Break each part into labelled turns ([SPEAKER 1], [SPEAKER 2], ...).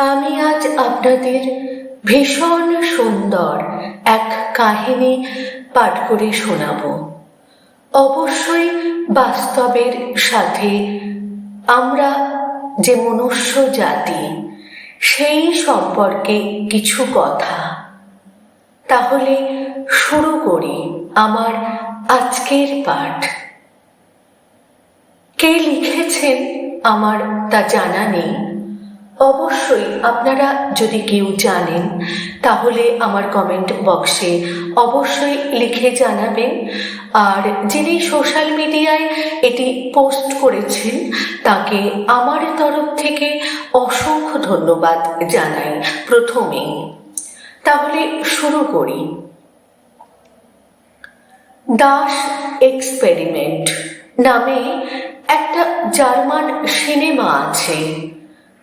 [SPEAKER 1] আমি আজ আপনাদের ভীষণ সুন্দর এক কাহিনী পাঠ করে শোনাব। অবশ্যই বাস্তবের সাথে আমরা যে মনুষ্য জাতি, সেই সম্পর্কে কিছু কথা। তাহলে শুরু করি আমার আজকের পাঠ। কে লিখেছেন আমার তা জানা নেই। অবশ্যই আপনারা যদি কেউ জানেন, তাহলে আমার কমেন্ট বক্সে অবশ্যই লিখে জানাবেন। আর যিনি সোশ্যাল মিডিয়ায় এটি পোস্ট করেছেন, তাকে আমার তরফ থেকে অসংখ্য ধন্যবাদ জানাই প্রথমেই তাহলে শুরু করি। দাস এক্সপেরিমেন্ট নামে একটা জার্মান সিনেমা আছে।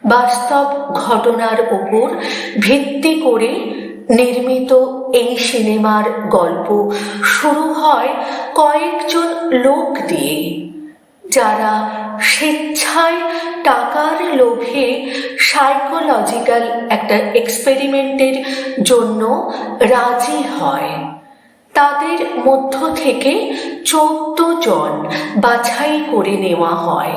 [SPEAKER 1] বাস্তব ঘটনার উপর ভিত্তি করে নির্মিত এই সিনেমার গল্প শুরু হয় কয়েকজন লোক দিয়ে, যারা স্বেচ্ছায় টাকার লোভে সাইকোলজিক্যাল একটা এক্সপেরিমেন্টের জন্য রাজি হয়। তাদের মধ্য থেকে চৌদ্দ জন বাছাই করে নেওয়া হয়।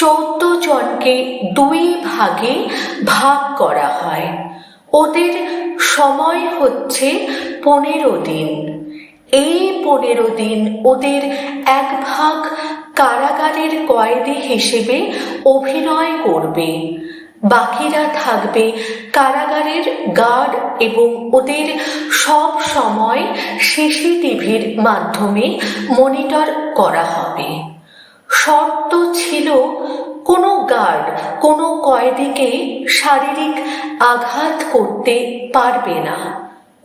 [SPEAKER 1] চৌদ্দ জনকে দুই ভাগে ভাগ করা হয়। ওদের সময় হচ্ছে পনেরো দিন। এই পনেরো দিন ওদের এক ভাগ কারাগারের কয়েদি হিসেবে অভিনয় করবে। বাকিরা থাকবে কারাগারের গার্ড এবং ওদের সব সময় সিসিটিভির মাধ্যমে মনিটর করা হবে। শর্ত ছিল কোনো গার্ড কোনো কয়েদিকে শারীরিক আঘাত করতে পারবে না।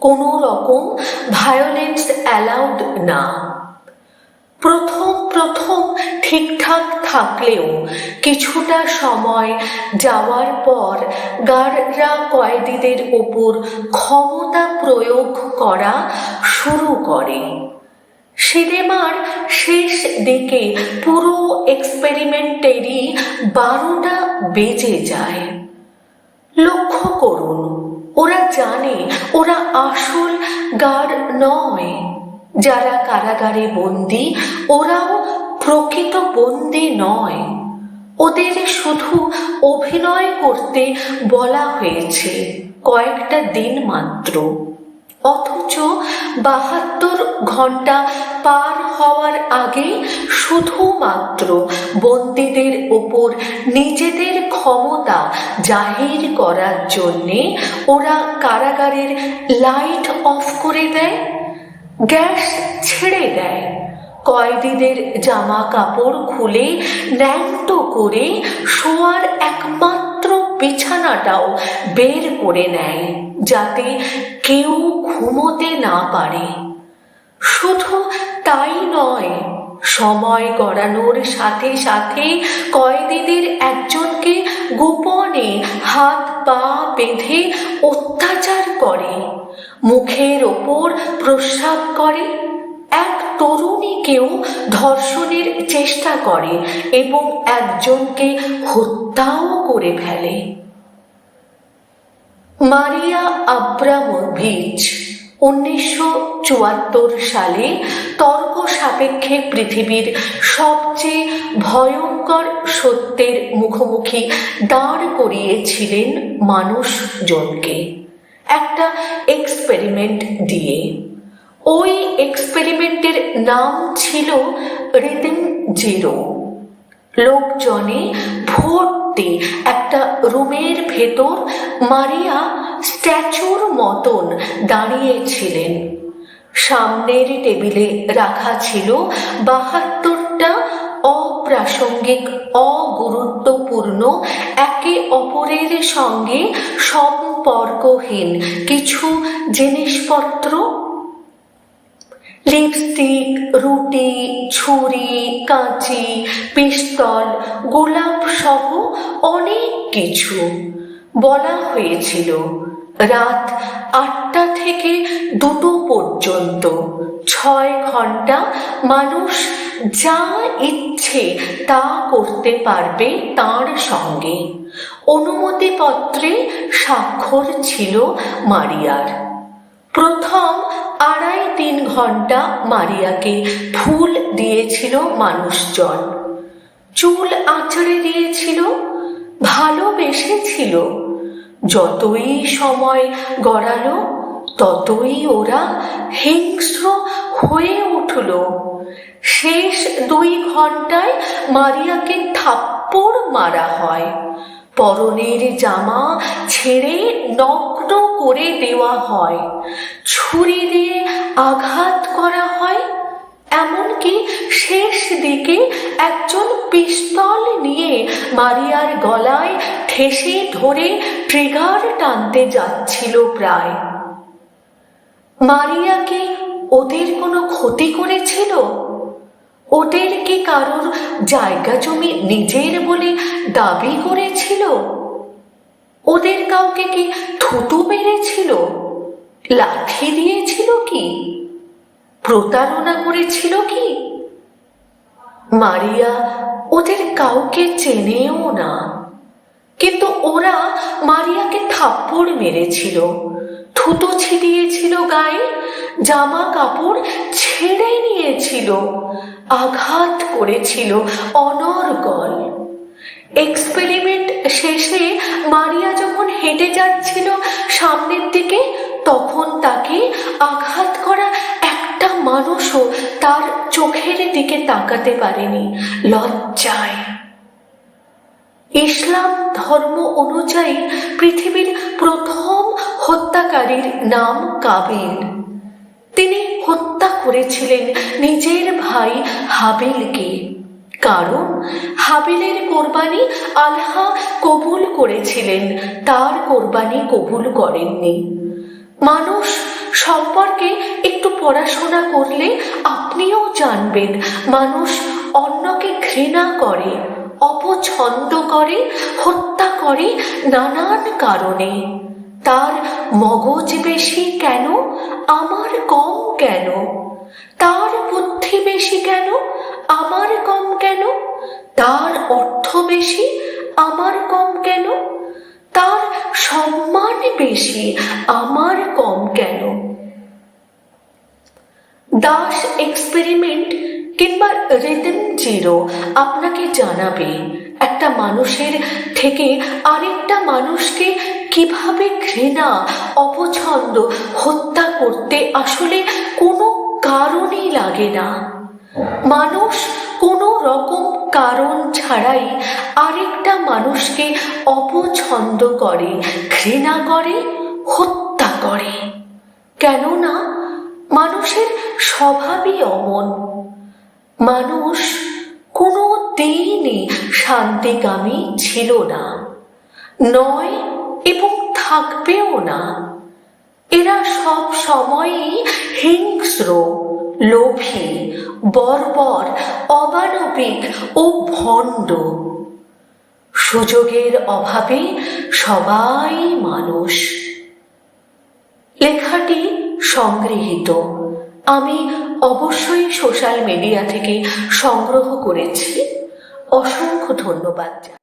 [SPEAKER 1] কোনো রকম ভায়োলেন্স অ্যালাউড না। প্রথম প্রথম ঠিকঠাক থাকলেও কিছুটা সময় যাওয়ার পর গার্ডরা কয়েদিদের ওপর ক্ষমতা প্রয়োগ করা শুরু করে। সিনেমার শেষ দিকে পুরো এক্সপেরিমেন্টেরই বারোটা বেজে যায়। লক্ষ্য করুন, ওরা জানে ওরা আসল গার্ড নয়। যারা কারাগারে বন্দি, ওরাও প্রকৃত বন্দি নয়। ওদের শুধু অভিনয় করতে বলা হয়েছে কয়েকটা দিন মাত্র। অথচ বাহাত্তর ঘণ্টা পার হওয়ার আগে শুধুমাত্র বন্দীদের ওপর নিজেদের ক্ষমতা জাহির করার জন্যে ওরা কারাগারের লাইট অফ করে দেয়, গ্যাস ছেড়ে দেয়। কয়েদিদের জামা কাপড় খুলে ন্যাংট করে শোয়ার একমাত্র বিছানাটাও বের করে নেয়। যাতে কেউ ঘুমোতে না পারে। শুধু তাই নয়, সময় গড়ানোর সাথে সাথে কয়েদিদের একজনকে গোপনে হাত পা বেঁধে অত্যাচার করে, মুখের ওপর প্রস্রাব করে। এক তরুণীকেও ধর্ষণের চেষ্টা করে এবং একজনকে হত্যাও করে ফেলে। মারিয়া আব্রামোভিচ উনিশশো চুয়াত্তর সালে তর্ক সাপেক্ষে পৃথিবীর সবচেয়ে ভয়ঙ্কর সত্যের মুখোমুখি দাঁড় করিয়েছিলেন মানুষজনকে। একটা এক্সপেরিমেন্ট দিয়ে। ওই এক্সপেরিমেন্টের নাম ছিল রিদিম জিরো। লোকজনে ভর্তি একটা রুমের ভেতর মারিয়া স্ট্যাচুর মতন দাঁড়িয়েছিলেন। সামনের টেবিলে রাখা ছিল বাহাত্তরটা অপ্রাসঙ্গিক, অগুরুত্বপূর্ণ, একে অপরের সঙ্গে সম্পর্কহীন কিছু জিনিসপত্র লিপস্টিক রুটি, ছুরি, কাঁচি, পিস্তল, গোলাপ সহ অনেক কিছু বলা হয়েছিল রাত আটটা থেকে দুটো পর্যন্ত। ছয় ঘণ্টা মানুষ যা ইচ্ছে তা করতে পারবে তার সঙ্গে। অনুমতিপত্রে স্বাক্ষর ছিল মারিয়ার। প্রথম আড়াই তিন ঘণ্টা মারিয়াকে ফুল দিয়েছিল মানুষজন। চুল আঁচড়ে দিয়েছিল, ভালোবেসেছিল। যতই সময় গড়ালো, ততই ওরা হিংস্র হয়ে উঠল। শেষ দুই ঘন্টায় মারিয়াকে থাপ্পড় মারা হয়। পরনের জামা ছেড়ে নগ্ন করে দেওয়া হয়। ছুরি দিয়ে আঘাত করা হয়। এমনকি শেষ দিকে একজন পিস্তল নিয়ে মারিয়ার গলায় ঠেসে ধরে ট্রিগার টানতে যাচ্ছিল প্রায়। মারিয়া কি ওদের কোনো ক্ষতি করেছিল? ওদের কি কারোর জায়গা জমি নিজের বলে দাবি করেছিল? ওদের কাউকে কি থুতু মেরেছিল? লাঠি দিয়েছিল কি? প্রতারণা করেছিল কি? মারিয়া, ওদের কাউকে চেনেও না। কিন্তু ওরা মারিয়াকে থাপ্পড় মেরেছিল। থুতো ছিটিয়েছিল গায়ে, জামা কাপড় ছেড়ে নিয়েছিল, আঘাত করেছিল অনর্গল এক্সপেরিমেন্ট শেষে মারিয়া যখন হেঁটে যাচ্ছিল সামনের দিকে, তখন তাকে আঘাত করা একটা মানুষও তার চোখের দিকে তাকাতে পারেনি। লজ্জায়। ইসলাম ধর্ম অনুযায়ী পৃথিবীর প্রথম হত্যাকারীর নাম কাবিল। তিনি হত্যা করেছিলেন নিজের ভাই হাবিলকে। কারণ হাবিলের কোরবানি আল্লাহ কবুল করেছিলেন, তার কোরবানি কবুল করেননি। মানুষ সম্পর্কে একটু পড়াশোনা করলে আপনিও জানবেন, মানুষ অন্যকে ঘৃণা করে। অপছন্দ করে, হত্যা করে নানান কারণে। তার মগজ বেশি কেন? আমার কম কেন? তার বুদ্ধি বেশি কেন? আমার কম কেন? তার অর্থ বেশি? আমার কম কেন? তার সম্মান বেশি? আমার কম কেন? দাস এক্সপেরিমেন্ট কিংবা রিদম জিরো আপনাকে জানাবে, একটা মানুষের থেকে আরেকটা মানুষকে কীভাবে ঘৃণা, অপছন্দ, হত্যা করতে আসলে কোনো কারণই লাগে না। মানুষ কোনো রকম কারণ ছাড়াই আরেকটা মানুষকে অপছন্দ করে, ঘৃণা করে, হত্যা করে। কেননা, মানুষের স্বভাবই অমন। মানুষ কোনো দিনই শান্তিকামী ছিল না। নয়, এবং থাকবেও না। এরা সব সময়ই হিংস্র, লোভী, বর্বর, অমানবিক ও ভণ্ড। সুযোগের অভাবে সবাই মানুষ। লেখাটি সংগৃহীত। আমি অবশ্যই সোশ্যাল মিডিয়া থেকে সংগ্রহ করেছি। অসংখ্য ধন্যবাদ।